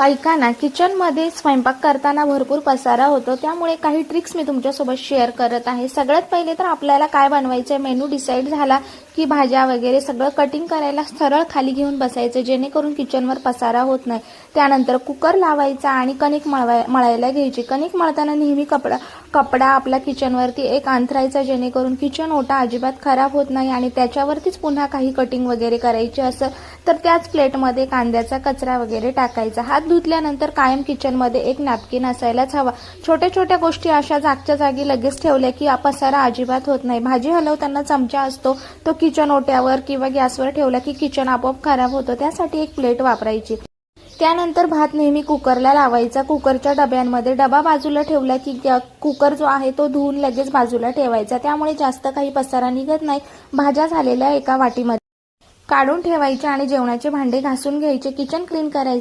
ऐका ना किचनमध्ये स्वयंपाक करताना भरपूर पसारा होतो त्यामुळे काही ट्रिक्स मी तुमच्यासोबत शेअर करत आहे. सगळ्यात पहिले तर आपल्याला काय बनवायचं आहे मेनू डिसाईड झाला की भाज्या वगैरे सगळं कटिंग करायला सरळ खाली घेऊन बसायचं जेणेकरून किचनवर पसारा होत नाही. त्यानंतर कुकर लावायचा आणि कणिक मळवाय मळायला घ्यायची. कणिक मळताना नेहमी कपडा कपडा आपला किचनवरती एक अंथरायचा जेणेकरून किचन ओटा अजिबात खराब होत नाही आणि त्याच्यावरतीच पुन्हा काही कटिंग वगैरे करायची असेल तर त्याच प्लेटमध्ये कांद्याचा कचरा वगैरे टाकायचा. हा हात धुतल्यानंतर कायम किचनमध्ये एक नॅपकिन असायलाच हवा. छोट्या छोट्या गोष्टी अशा जागच्या जागी लगेच ठेवल्या की पसारा अजिबात होत नाही. भाजी हलवताना चमचा असतो तो किचन ओट्यावर किंवा गॅसवर ठेवला की किचन आपोआप खराब होतं. त्यासाठी एक प्लेट वापरायची. त्यानंतर भात नेहमी कुकरला लावायचा. कुकरच्या डब्यांमध्ये डबा बाजूला ठेवला की कुकर जो आहे तो धुवून लगेच बाजूला ठेवायचा. त्यामुळे जास्त काही पसारा निघत नाही. भाज्या झालेल्या एका वाटीमध्ये काढून ठेवायच्या आणि जेवणाचे भांडे घासून घ्यायचे. किचन क्लीन करायचे.